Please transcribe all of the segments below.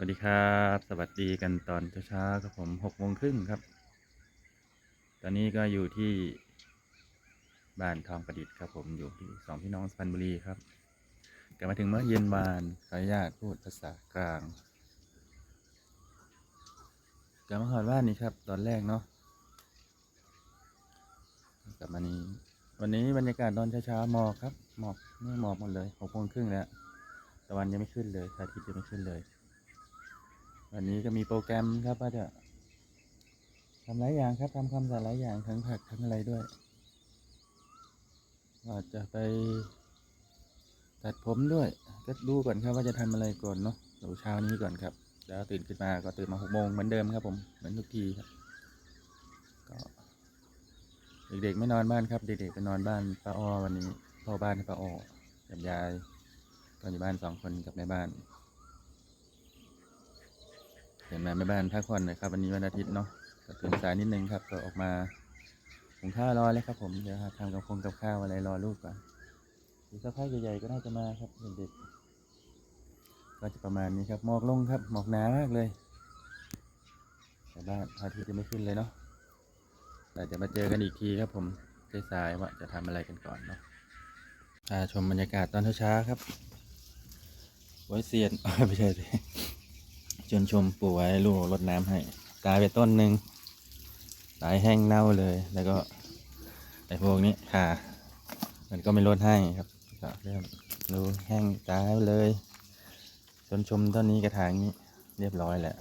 วัสดีครับ สวัสดีกันตอนเช้าๆครับผมหกโมงครึ่งครับ ตอนนี้ก็อยู่ที่บ้านทองประดิษฐ์ครับผมอยู่ที่สองพี่น้องสุพรรณบุรีครับกลับมาถึงเมื่อเย็นวานขออนุญาตพูดภาษากลางกลับมาหอดบ้านนี้ครับ ตอนแรกเนาะกลับมานี้ วันนี้บรรยากาศตอนเช้าๆหมอกครับหมอกไม่หมอกหมดเลยหกโมงครึ่งแล้วตะวันยังไม่ขึ้นเลยพระอาทิตย์ยังไม่ขึ้นเลย วันนี้ก็มีโปรแกรมครับว่าจะทำหลายอย่างครับทำความสะอาดหลายอย่างทั้งผักทั้งอะไรด้วยก็จะไปตัดผมด้วย ก็ดูก่อนครับว่าจะทำอะไรก่อนเนาะดูเช้านี้ก่อนครับแล้วตื่นขึ้นมาก็ตื่นมาหกโมงเหมือนเดิมครับผมเหมือนทุกทีครับก็เด็กๆไม่นอนบ้านครับ เด็กๆไปนอนบ้านป้าอ้อวันนี้พ่อบ้านป้าอ้อกับยายก็อยู่บ้านสองคนกับแม่บ้าน เห็นไหมแม่บ้านพักผ่อนหน่อยครับวันนี้วันอาทิตย์เนาะก็ตื่นสายนิดนึงครับก็ออกมาหุงข้าวรอเลยครับ ผมเดี๋ยวทำกับคงกับข้าวอะไรรอลูกก่อนอีกสักพักใหญ่ๆก็น่าจะมาครับเด็กๆก็จะประมาณนี้ครับหมอกลงครับหมอกหนามากเลยแต่บ้านพระอาทิตย์จะไม่ขึ้นเลยเนาะแต่จะมาเจอกันอีกทีครับผมสายว่าจะทำอะไรกันก่อนเนาะพาชมบรรยากาศตอนเช้าๆครับไว้เซียนไม่ใช่สิ ชวนชมปลูกไว้ลูกรดน้ำให้ ตายไปต้นหนึ่งตายแห้งเน่าเลย แล้วก็ไอ้พวกนี้ค่ะ มันก็ไม่ลดให้ครับก็เริ่มดูแห้งตายเลยชวนชมต้นนี้กระถางนี้เรียบร้อยแล้ว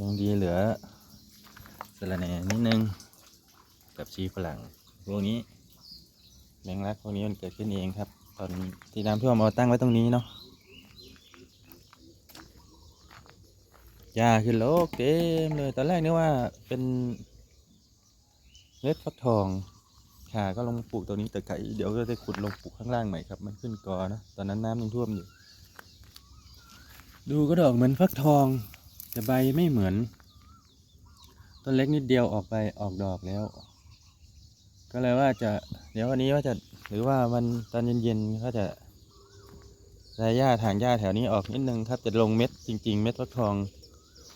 ยังดีเหลือสะระแหน่นิดนึงกับชีฝรั่งพวกนี้แมงลักพวกนี้มันเกิดขึ้นเองครับ ตอนที่น้ำท่วมเอาตั้งไว้ตรงนี้เนาะ หญ้าขึ้นโลกเต็มเลย ตอนแรกนึกว่าเป็นเม็ดฟักทองค่ะก็ลงปลูกตัวนี้แต่ไก่เดี๋ยวก็จะขุดลงปลูกข้างล่างใหม่ครับ มันขึ้นกอนะตอนนั้นน้ำยังท่วมอยู่ ดูก็ดอกเหมือนฟักทอง แต่ใบไม่เหมือน ต้นเล็กนิดเดียวออกไปออกดอกแล้ว ก็เลยว่าจะ เดี๋ยววันนี้ว่าจะหรือว่าวันตอนเย็นๆก็จะรายหญ้าถางหญ้าแถวนี้ออกนิดนึงครับจะลงเม็ดจริง ๆ เม็ดฟักทอง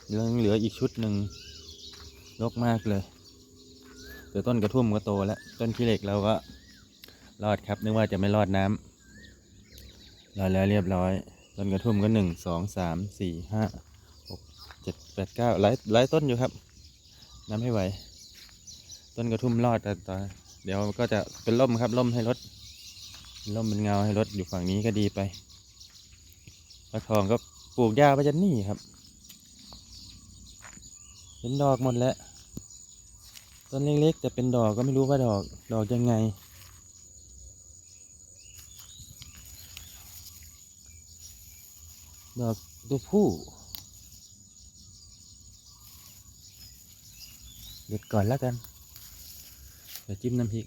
เหลือเหลืออีกชุดหนึ่งรกมากเลยเดี๋ยวต้นกระทุ่มก็โตแล้ว ต้นขี้เหล็กเราก็รอดครับนึกว่าจะไม่รอดน้ำรอดแล้วเรียบร้อย ต้นกระทุ่มก็หนึ่งสองสามสี่ห้าหกเจ็ดแปดเก้าหลายหลายต้นอยู่ครับน้ำให้ไหว ต้นกระทุ่มรอดแต่ตอนเดี๋ยวก็จะเป็นร่มครับร่มให้รถเป็นร่มเป็นเงาให้รถอยู่ฝั่งนี้ก็ดีไปฟักทองก็ปลูกหญ้าไปจนนี่ครับ เป็นดอกหมดแล้วต้นเล็กๆแต่เป็นดอกก็ไม่รู้ว่าดอกดอกยังไง ดอกตัวผู้เด็ดก่อนแล้วกันเดี๋ยวจิ้มน้ำพริก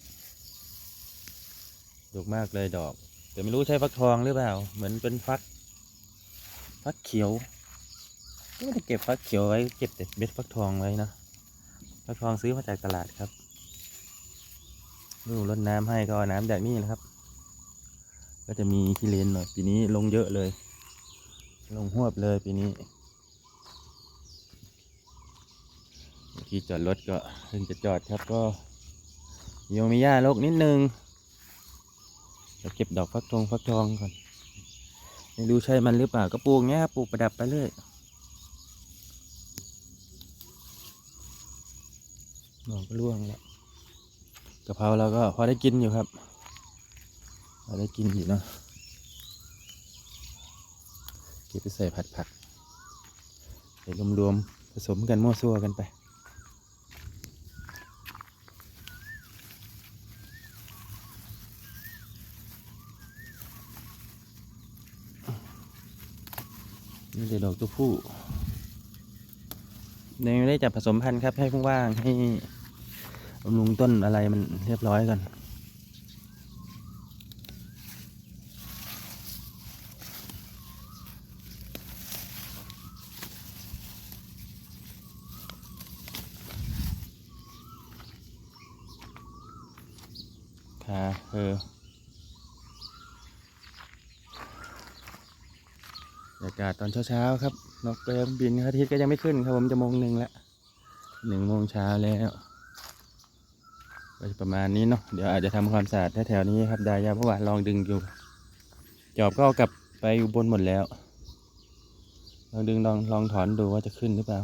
ดกมากเลยดอก แต่ไม่รู้ใช่ฟักทองหรือเปล่า เหมือนเป็นฟัก ฟักเขียว ไม่ได้เก็บฟักเขียวไว้เก็บแต่เม็ดฟักทองไว้นะฟักทองซื้อมาจากตลาดครับลูกรดน้ำให้ก็เอาน้ำจากนี่นะครับ ก็จะมีขี้เลนหน่อยปีนี้ลงเยอะเลย ลงหวบเลยปีนี้ที่จอดรถก็เพิ่งจะจอดครับก็ยังมีหญ้าลกนิดนึงจะเก็บดอกฟักทองฟักทองก่อนไม่รู้ใช่มันหรือเปล่าก็ปลูกเงี้ยครับปลูกประดับไปเรื่อย ดอกก็ร่วงแล้วกะเพราเราก็พอได้กินอยู่ครับพอได้กินอยู่เนาะเก็บไปใส่ผัดผักใส่รวมๆผสมกันมั่วซั่วกันไปนี่เดี๋ยวดอกตัวผู้ยังไม่ได้จับผสมพันธุ์ครับให้ว่างๆให้ บำรุงต้นอะไรมันเรียบร้อยก่อนค่ะเออบรรยากาศตอนเช้าๆครับ นกเริ่มบินอาทิตย์ก็ยังไม่ขึ้นครับผมจะโมงหนึ่งแล้วหนึ่งโมงเช้าแล้ว ก็จะประมาณนี้เนาะเดี๋ยวอาจจะทำความสะอาดแถวๆนี้ครับดายาเพราะว่าลองดึงอยู่ จอบก็เอากลับไปอยู่บนหมดแล้ว ลองดึงลองลองถอนดูว่าจะขึ้นหรือเปล่า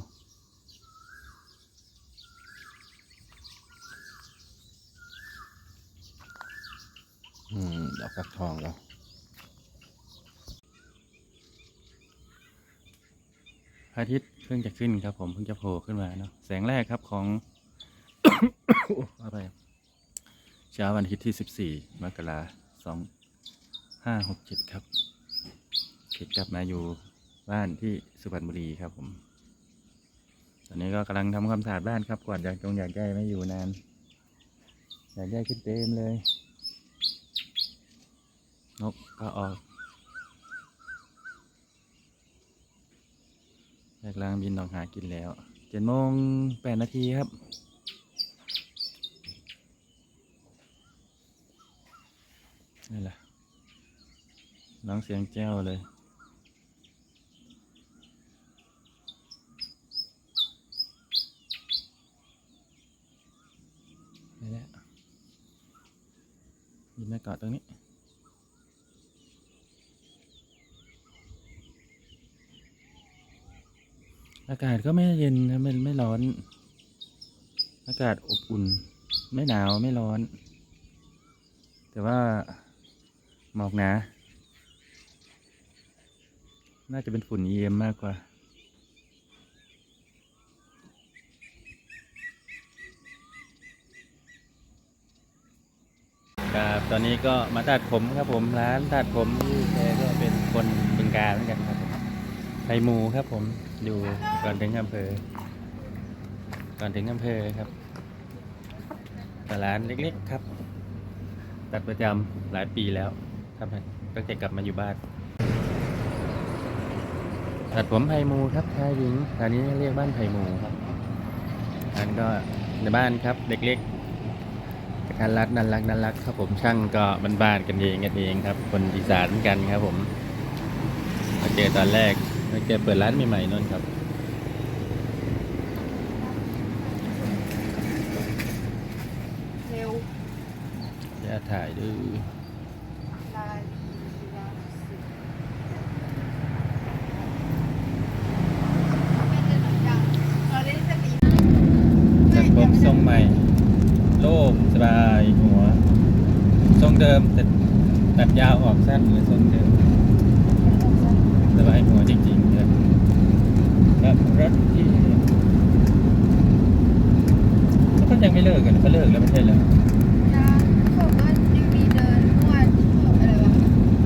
อืมดอกฟักทองเราพระอาทิตย์เพิ่งจะขึ้นครับผมเพิ่งจะโผล่ขึ้นมาเนาะแสงแรกครับของ อะไร เช้าวันอาทิตย์ที่สิบสี่มกราสองห้าหกเจ็ดครับเข็ดกลับมาอยู่บ้านที่สุพรรณบุรีครับผม ตอนนี้ก็กำลังทำความสะอาดบ้านครับกวาดอยากจงอยากได้ไม่อยู่นาน อยากได้ขึ้นเต็มเลย นกก็ออกแรกลางบินออกหากินแล้ว เจ็ดโมงแปดนาทีครับ นี่แหละ น้องเสียงแจ้วเลย นี่แหละยินมากาะตรงนี้อากาศก็ไม่เย็นนะไม่ไม่ร้อน อากาศอบอุ่น ไม่หนาวไม่ร้อน แต่ว่าหมอกหนา น่าจะเป็นฝุ่น EM มากกว่า ครับตอนนี้ก็มาตัดผมครับผมร้านตัดผมที่แกก็เป็นคนบึงการเหมือนกันครับผมไทมูครับผมอยู่ก่อนถึงอำเภอ ก่อนถึงอำเภอครับแต่ร้านเล็กๆครับ ตัดประจำหลายปีแล้วครับตั้งแต่กลับมาอยู่บ้าน ตัดผมไทยมูครับชายหญิงตอนนี้เรียกบ้านไทยมูครับอันก็ในบ้านครับ เด็กๆน่ารักน่ารักน่ารักครับผมช่างก็บ้านๆกันเองกันเองครับ คนอีสานเหมือนกันครับผมมาเจอตอนแรกมาเจอเปิดร้านใหม่ๆนั่นครับเร็วอย่าถ่ายดื้อลาลีลาสิไม่เดินหนังยางเราเล่นสตี ตัดผมทรงใหม่ โล่งสบายหัวทรงเดิมแต่ตัดยาวออกสั้นหมือทรงเดิมสบายหัวจริงๆครับครับรถที่แล้วก็ยังไม่เลิกกันเขาเลิกแล้วไม่ใช่เหรอ นะเขาก็ยังมีเดินเมื่อวานอะไรวะ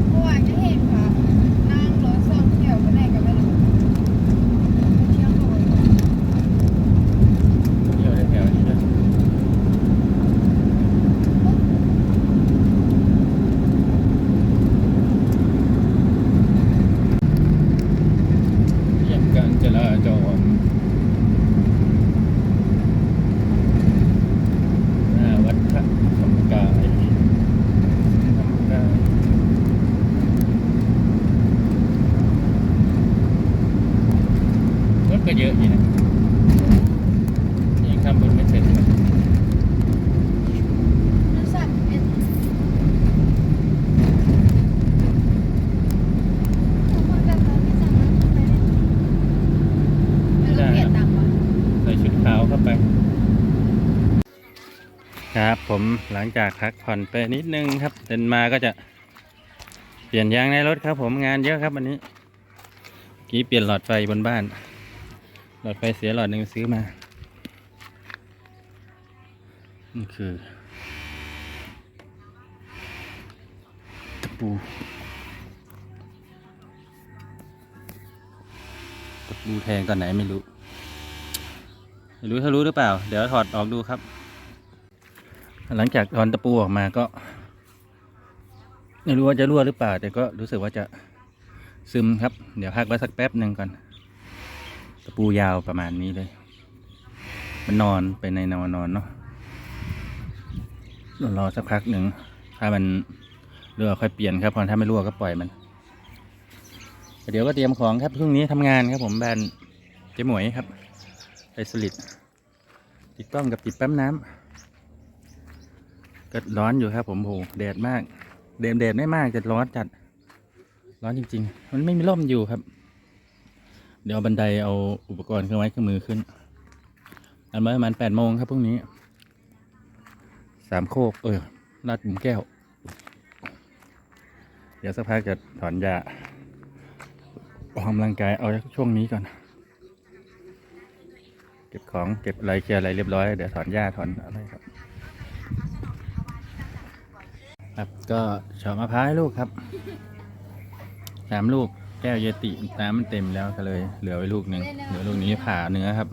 เมื่อวานก็เห็นค่ะนั่งรถสองแถวไปไหนก็ไม่รู้เที่ยวเขาบอกว่า เที่ยวได้แถวนี้ด้วยเยี่ยมการจราจรหน้าวัดพระธรรมกายธรรมกายรถก็เยอะอยู่นะยังทำบุญไม่เสร็จเลย บริษัทเป็นเขาบอกแบบเราไม่สามารถเข้าไปได้ไม่ต้องเปลี่ยนตังค์วะ ใส่ชุดขาวเข้าไป ครับ ผมหลังจากพักผ่อนไปนิดนึงครับเดินมาก็จะเปลี่ยนยางในรถครับผมงานเยอะครับวันนี้กี้เปลี่ยนหลอดไฟบนบ้าน หลอดไฟเสียหลอดหนึ่งซื้อมานี่คือตะปูตะปูแทงตอนไหนไม่รู้ไม่รู้ถ้ารู้หรือเปล่า เดี๋ยวถอดออกดูครับ หลังจากถอนตะปูออกมาก็ ไม่รู้ว่าจะรั่วหรือเปล่า แต่ก็รู้สึกว่าจะซึมครับ เดี๋ยวพักไว้สักแป๊บหนึ่งก่อน ตะปูยาวประมาณนี้เลย มันนอนไปในนอนนอนเนาะรอสักพักหนึ่ง ถ้ามันรั่วค่อยเปลี่ยนครับพอถ้าไม่รั่วก็ปล่อยมัน เดี๋ยวก็เตรียมของครับพรุ่งนี้ทำงานครับผมแบรนเจ๊หมวยครับ ไอสลิดติดกล้องกับติดแป๊บน้ำ ก็ร้อนอยู่ครับ ผมโหแดดมากแดดแดดไม่มากแต่ร้อนจัด ร้อนจริง ๆ มันไม่มีร่มอยู่ครับ เดี๋ยวบันไดเอาอุปกรณ์เครื่องไม้เครื่องมือขึ้นอันมาประมาณแปดโมงครับพรุ่งนี้สามโคกเออลาดหมุมแก้ว เดี๋ยวสักพักจะถอนยาออกกำลังกายเอาช่วงนี้ก่อน เก็บของเก็บอะไรเคลียร์อะไรเรียบร้อย เดี๋ยวถอนหญ้าถอนอะไรครับ ครับก็เฉาะมะพร้าวให้ลูกครับสามลูกแก้วเยติน้ำมันเต็มแล้วก็เลย เหลือไว้ลูกหนึ่งเหลือลูกนี้ผ่าเนื้อครับ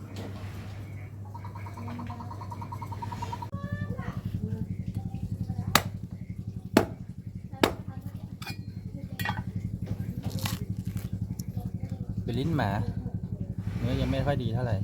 เป็นลิ้นหมา เนื้อยังไม่ค่อยดีเท่าไหร่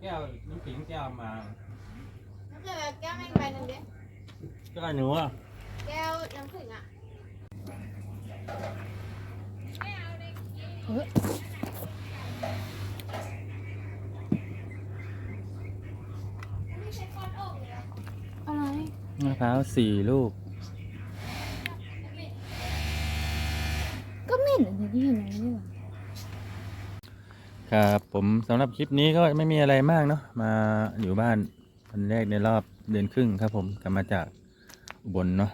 แก้วน้ำขิงแก้วมาน้ำเกลือแก้วแมงไปหนึ่งดิก็ได้หนูอะแก้วน้ำผึ้งอะอะไรมะพร้าวสี่ลูก ก็ไม่เห็นอะไรที่เห็นอะไรนี่หว่า ครับผมสำหรับคลิปนี้ก็ไม่มีอะไรมากเนาะมาอยู่บ้านวันแรกในรอบเดือนครึ่งครับผมกลับมาจากอุบลเนาะ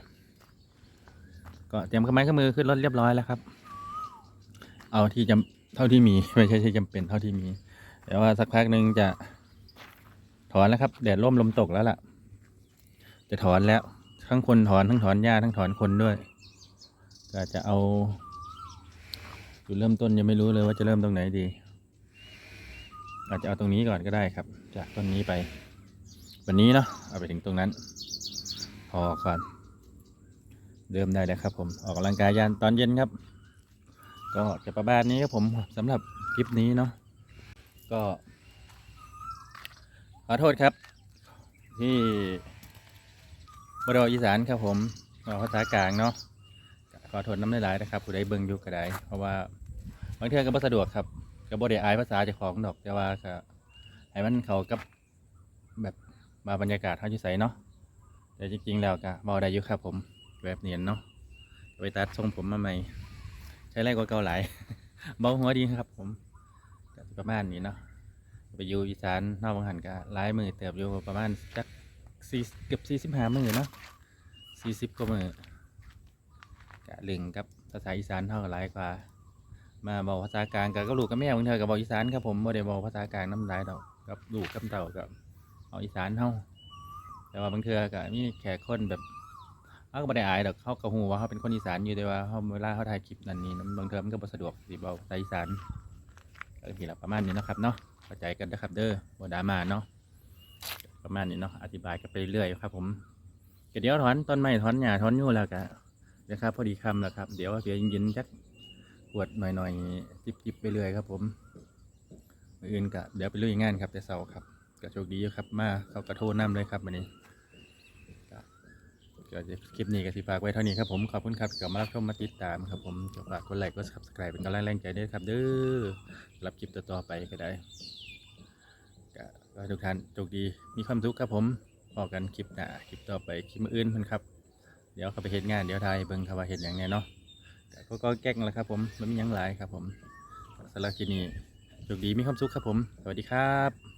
ก็เตรียมเครื่องไม้เครื่องมือขึ้นรถเรียบร้อยแล้วครับ เอาที่จำเท่าที่มีไม่ใช่ที่จำเป็นเท่าที่มีแต่ว่าสักพักหนึ่งจะถอนแล้วครับแดดร่มลมตกแล้วล่ะ จะถอนแล้วทั้งคนถอนทั้งถอนหญ้าทั้งถอนคนด้วยก็จะเอาจุดเริ่มต้นยังไม่รู้เลยว่าจะเริ่มตรงไหนดี อาจจะเอาตรงนี้ก่อนก็ได้ครับ จากต้นนี้ไป วันนี้เนาะเอาไปถึงตรงนั้น พอก่อนเริ่มได้แล้วครับ ผมออกกำลังกายยานตอนเย็นครับ ก็จะประมาณนี้ครับผมสำหรับคลิปนี้เนาะก็ขอโทษครับ ที่บริวอีสานครับผมภาษากลางเนาะขอโทษน้ำได้หลายนะครับผู้ใดเบิ่งยุกก็ได้เพราะว่าบางเทื่อก็บ่สะดวกครับ ก็บ่ได้อายภาษาเจ้าของดอกแต่ว่าก็ให้มันเข้ากับแบบมาบรรยากาศเฮาอยู่ไสเนาะแต่จริงๆแล้วก็เว้าได้อยู่ครับผมแบบเนียนเนาะไปตัดทรงผมมาใหม่ ใช้ไรกว่าเก่าหลายเบาหัวดีครับ ผมประมาณนี้เนาะไปอยู่อีสานนอกบางหันก็หลายมือเติบอยู่ประมาณจักสี่เกือบสี่สิบห้ามือเนาะสี่สิบกว่ามือกะลึงกับภาษาอีสานเท่ากับหลายกว่า มาบอกภาษากลางกับกลูกกับแม่บางเธอกับบอกอีสานครับผมบ่ได้บอกภาษากลางน้ำลายดอกกับลูกกับเต่ากับเอาอีสานเท่าแต่ว่าบางเธอกับมีแขกคนแบบเขาก็บ่ได้อายดอกเขาก็หูว่าเขาเป็นคนอีสานอยู่แต่ว่าเขาเวลาเขาถ่ายคลิปนั่นนี่บางเธอมันก็บ่สะดวกสิบอกภาษาอีสานก็ทีละประมาณนี้นะครับเนาะเข้าใจกันนะครับเด้อบ่ดามาเนาะประมาณนี้เนาะอธิบายกันไปเรื่อยครับ ผมเดี๋ยวถอนต้นไม้ถอนหญ้าถอนยู่แล้วก็เดี๋ยวครับพอดีคำแล้วครับ เดี๋ยวเดี๋ยวเย็นๆจัก วดหน่อยๆจิบๆไปเรื่อยครับ ผมมื้ออื่นกะเดี๋ยวไปลุยงานครับแต่เสาครับก็โชคดีครับมาเขากระโทษน้ำเลยครับวันนี้ก็จะคลิปนี้ก็สิฝากไว้เท่านี้ครับผมขอบคุณครับที่เข้ามารับชมมาติดตามครับผมกฝากกดไลค์กด subscribe เป็นกำลังแรงใจด้วยครับเด้อรับคลิปต่อๆไปก็ได้ก็ก็ทุกท่านโชคดีมีความสุขครับผมพอกันคลิปหน้าคลิปต่อไปคลิปมื้ออื่นเพิ่อนครับ เดี๋ยวเขาไปเฮ็ดงานเดี๋ยวทายเบิ่งครับว่าเฮ็ดหยังแน่เนาะ ก็ก็แกล้งแล้วครับผมมันมียังหลายครับผมสำหรับคลิปนี้โชคดีมีความสุขครับผม สวัสดีครับ